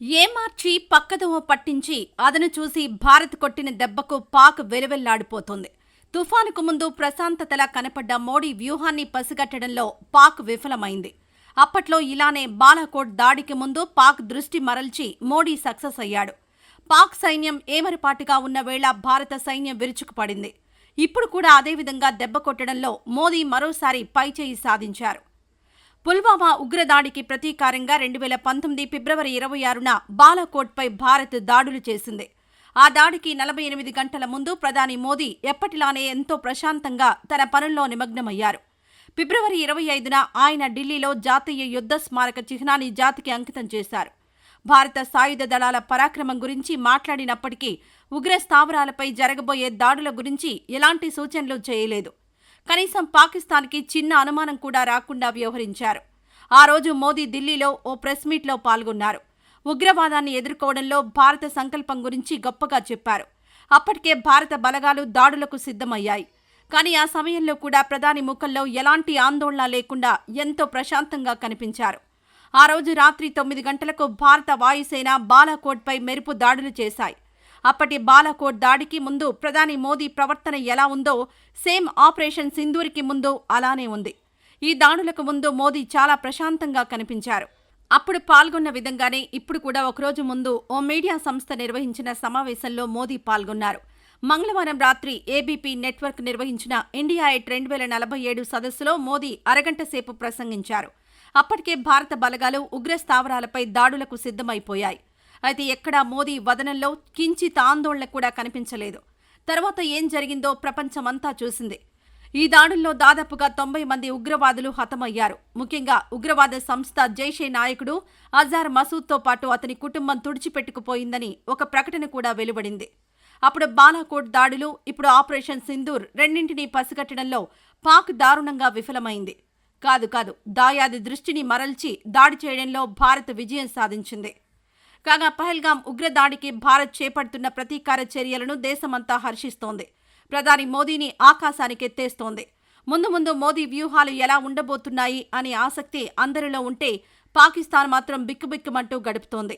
ఏమార్చి పక్కదోవ పట్టించి అదను చూసి భారత్ కొట్టిన దెబ్బకు పాక్ వెలువెల్లాడిపోతుంది. తుఫానుకు ముందు ప్రశాంతతలా కనపడ్డ మోడీ వ్యూహాన్ని పసిగట్టడంలో పాక్ విఫలమైంది. అప్పట్లో ఇలానే బాలాకోట్ దాడికి ముందు పాక్ దృష్టి మరల్చి మోడీ సక్సెస్ అయ్యాడు. పాక్ సైన్యం ఏమరిపాటుగా ఉన్న వేళ భారత సైన్యం విరుచుకుపడింది. ఇప్పుడు కూడా అదేవిధంగా దెబ్బ కొట్టడంలో మోదీ మరోసారి పైచేయి సాధించారు. పుల్వామా ఉగ్రదాడికి ప్రతీకారంగా రెండు వేల పంతొమ్మిది ఫిబ్రవరి ఇరవై ఆరున బాలాకోట్పై భారత్ దాడులు చేసింది. ఆ దాడికి నలభై ఎనిమిది గంటల ముందు ప్రధాని మోదీ ఎప్పటిలానే ఎంతో ప్రశాంతంగా తన పనుల్లో నిమగ్నమయ్యారు. ఫిబ్రవరి ఇరవై ఐదున ఆయన ఢిల్లీలో జాతీయ యుద్ధ స్మారక చిహ్నాన్ని జాతికి అంకితం చేశారు. భారత సాయుధ దళాల పరాక్రమం గురించి మాట్లాడినప్పటికీ ఉగ్ర స్థావరాలపై జరగబోయే దాడుల గురించి ఎలాంటి సూచనలు చేయలేదు. కనీసం పాకిస్తాన్కి చిన్న అనుమానం కూడా రాకుండా వ్యవహరించారు. ఆ రోజు మోదీ ఢిల్లీలో ఓ ప్రెస్ మీట్లో పాల్గొన్నారు. ఉగ్రవాదాన్ని ఎదుర్కోవడంలో భారత సంకల్పం గురించి గొప్పగా చెప్పారు. అప్పటికే భారత బలగాలు దాడులకు సిద్ధమయ్యాయి. కానీ ఆ సమయంలో కూడా ప్రధాని ముఖంలో ఎలాంటి ఆందోళన లేకుండా ఎంతో ప్రశాంతంగా కనిపించారు. ఆ రోజు రాత్రి తొమ్మిది గంటలకు భారత వాయుసేన బాలాకోట్పై మెరుపు దాడులు చేశాయి. అప్పటి బాలాకోట్ దాడికి ముందు ప్రధాని మోదీ ప్రవర్తన ఎలా ఉందో సేమ్ ఆపరేషన్ సింధూరికి ముందు అలానే ఉంది. ఈ దాడులకు ముందు మోదీ చాలా ప్రశాంతంగా కనిపించారు. అప్పుడు పాల్గొన్న విధంగానే ఇప్పుడు కూడా ఒకరోజు ముందు ఓ మీడియా సంస్థ నిర్వహించిన సమావేశంలో మోదీ పాల్గొన్నారు. మంగళవారం రాత్రి ఏబీపీ నెట్వర్క్ నిర్వహించిన ఇండియా ఎట్ రెండు వేల నలభై ఏడు సదస్సులో మోదీ అరగంట సేపు ప్రసంగించారు. అప్పటికే భారత బలగాలు ఉగ్ర స్థావరాలపై దాడులకు సిద్ధమైపోయాయి. అయితే ఎక్కడా మోదీ వదనంలో కించిత్ ఆందోళన కూడా కనిపించలేదు. తర్వాత ఏం జరిగిందో ప్రపంచమంతా చూసింది. ఈ దాడుల్లో దాదాపుగా తొంభై మంది ఉగ్రవాదులు హతమయ్యారు. ముఖ్యంగా ఉగ్రవాద సంస్థ జైషే నాయకుడు అజార్ మసూద్తో పాటు అతని కుటుంబం తుడిచిపెట్టుకుపోయిందని ఒక ప్రకటన కూడా వెలువడింది. అప్పుడు బాలాకోట్ దాడులు ఇప్పుడు ఆపరేషన్ సింధూర్ రెండింటినీ పసిగట్టడంలో పాక్ దారుణంగా విఫలమైంది. కాదు కాదు దాయాది దృష్టిని మరల్చి దాడి చేయడంలో భారత్ విజయం సాధించింది. కాగా పహల్గాం ఉగ్రదాడికి భారత్ చేపడుతున్న ప్రతీకార చర్యలను దేశమంతా హర్షిస్తోంది. ప్రధాని మోదీని ఆకాశానికెత్తేస్తోంది ముందు ముందు మోదీ వ్యూహాలు ఎలా ఉండబోతున్నాయి అనే ఆసక్తి అందరిలో ఉంటే పాకిస్తాన్ మాత్రం బిక్కుబిక్కుమంటూ గడుపుతోంది.